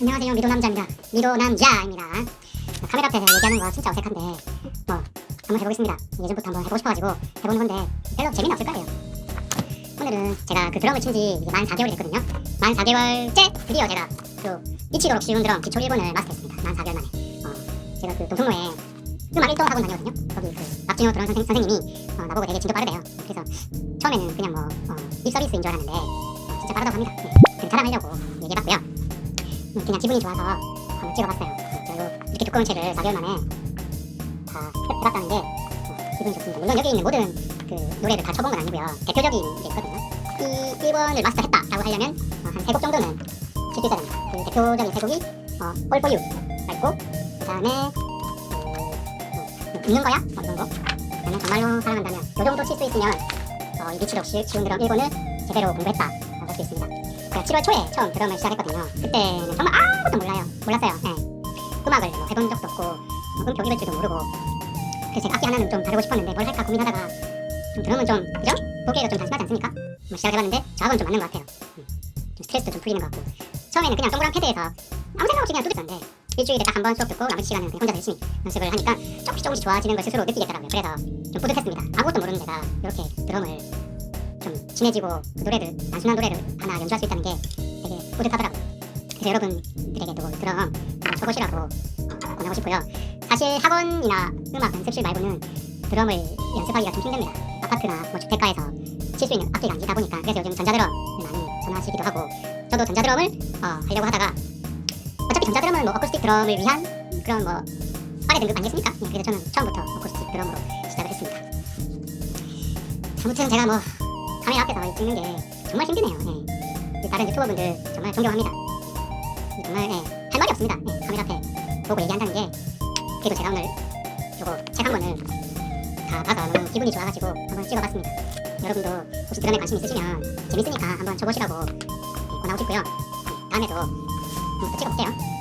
안녕하세요 미도 남자입니다. 미도 남자입니다. 카메라 앞에서 얘기하는 거 진짜 어색한데 뭐 한번 해보겠습니다. 예전부터 한번 해보고 싶어가지고 해보는 건데 별로 재미는 없을 거예요. 오늘은 제가 그 드럼을 친지 만 4개월이 됐거든요. 만 4개월째 드디어 제가 그 미치도록 쉬운 드럼 기초 1번을 마스터했습니다. 만 4개월 만에. 어, 제가 그 동성로에 음악 1동 학원 다니거든요. 거기 그 박진호 드럼 선생, 선생님이 어, 나보고 되게 진도 빠르대요. 그래서 처음에는 그냥 뭐 어, 립 서비스인 줄 알았는데 어, 진짜 빠르다고 합니다. 네, 그 자랑하려고 얘기해봤고요. 음, 그냥 기분이 좋아서 한번 찍어봤어요. 네, 그리고 이렇게 두꺼운 책을 4개월 만에 다 해- 해봤다는 게 어, 기분이 좋습니다. 물론 여기 있는 모든 그 노래를 다 쳐본 건 아니고요. 대표적인 게 있거든요. 이 1번을 마스터했다라고 하려면 어, 한세 곡 정도는 칠수 있어야 됩니다. 그 대표적인 세 곡이 어, All For You가 있고 그 다음에 그, 있는 거야? 뭐 이런 거. 그다음에 정말로 사랑한다면 요 정도 칠 수 있으면 어, 이 미치록 쉬- 쉬운 드럼 1번을 제대로 공부했다라고 할 수 있습니다. 제가 7월 초에 처음 드럼을 시작했거든요. 그때는 정말 아무것도 몰라요. 몰랐어요. 네. 음악을 뭐 해본 적도 없고 어, 음표 읽을 줄도 모르고 그래서 제가 악기 하나는 좀 다루고 싶었는데 뭘 할까 고민하다가 좀 드럼은 좀 그죠? 보기에도 좀 단순하지 않습니까? 뭐 시작해봤는데 저하고는 좀 맞는 것 같아요. 음. 좀 스트레스도 좀 풀리는 것 같고 처음에는 그냥 동그란 패드에서 아무 생각 없이 그냥 두드렸는데 일주일에 딱 한 번 수업 듣고 나머지 시간은 그냥 혼자 열심히 연습을 하니까 조금씩 조금씩 좋아지는 걸 스스로 느끼겠더라고요. 그래서 좀 뿌듯했습니다. 아무것도 모르는 데다 이렇게 드럼을 좀 친해지고 그 노래를 단순한 노래를 하나 연주할 수 있다는 게 되게 뿌듯하더라고요. 그래서 여러분들에게도 드럼 쳐보시라고 권하고 싶고요. 사실 학원이나 음악 연습실 말고는 드럼을 연습하기가 좀 힘듭니다. 아파트나 뭐 주택가에서 칠 수 있는 악기가 아니다 보니까 그래서 요즘 전자드럼을 많이 선호하시기도 하고 저도 전자드럼을 어, 하려고 하다가 어차피 전자드럼은 뭐 어쿠스틱 드럼을 위한 그런 뭐 빠레 등급 아니겠습니까? 예, 그래서 저는 처음부터 어쿠스틱 드럼으로 시작을 했습니다. 아무튼 제가 뭐 카메라 앞에서 찍는 게 정말 힘드네요. 예. 이 다른 유튜버분들 정말 존경합니다. 이 정말 예, 할 말이 없습니다. 예, 카메라 앞에 보고 얘기한다는 게 그래도 제가 오늘 요거 책 한 권을 다 봐서 너무 기분이 좋아가지고 한번 찍어봤습니다. 여러분도 혹시 드럼에 관심 있으시면 재밌으니까 한번 쳐보시라고 예, 권하고 싶고요. 예, 다음에도 한번 또 찍어볼게요.